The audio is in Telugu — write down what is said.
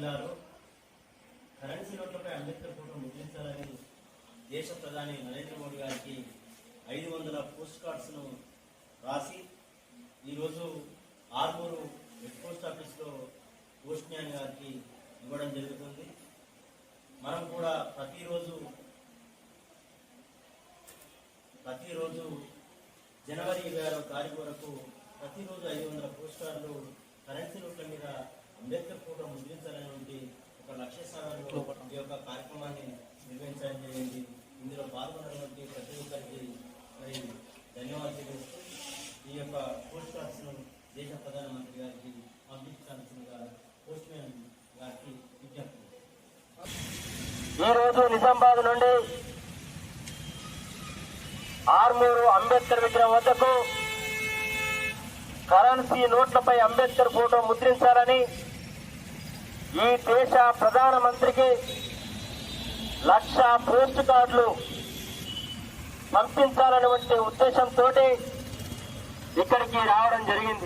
జిల్లాలో కరెన్సీ నోట్లపై అంబేద్కర్ ఫోటో ముద్రించాలని దేశ ప్రధాని నరేంద్ర మోడీ గారికి ఐదు వందల పోస్ట్ కార్డ్స్ను రాసి ఈరోజు ఆర్మూరు హెడ్ పోస్ట్ ఆఫీస్లో పోస్ట్ మ్యాన్ గారికి ఇవ్వడం జరుగుతుంది. మనం కూడా ప్రతిరోజు ప్రతిరోజు జనవరి ఇరవై ఆరో తారీఖు వరకు ప్రతిరోజు ఐదు వందల పోస్ట్ కార్డులు కరెన్సీ నోట్ల మీద అంబేద్కర్ ఫోటో ముద్రించాలని ఒక ఈ యొక్క కార్యక్రమాన్ని నిర్వహించడం జరిగింది. ఇందులో పాల్గొన్నటువంటి ప్రతి ఒక్కరికి మరి ధన్యవాదాలు తెలియజేస్తూ ఈ యొక్క పోస్ట్ కార్డ్స్ను దేశ ప్రధానమంత్రి గారికి పంపించాల్సిందిగా పోస్ట్ మ్యాన్ గారికి విజ్ఞప్తి. రోజు నిజామాబాద్ నుండి ఆర్మూరు అంబేద్కర్ విగ్రహం వద్దకు కరెన్సీ నోట్లపై అంబేద్కర్ ఫోటో ముద్రించాలని ఈ దేశ ప్రధానమంత్రికి లక్ష పోస్ట్ కార్డులు పంపించాలనేటువంటి ఉద్దేశంతో ఇక్కడికి రావడం జరిగింది.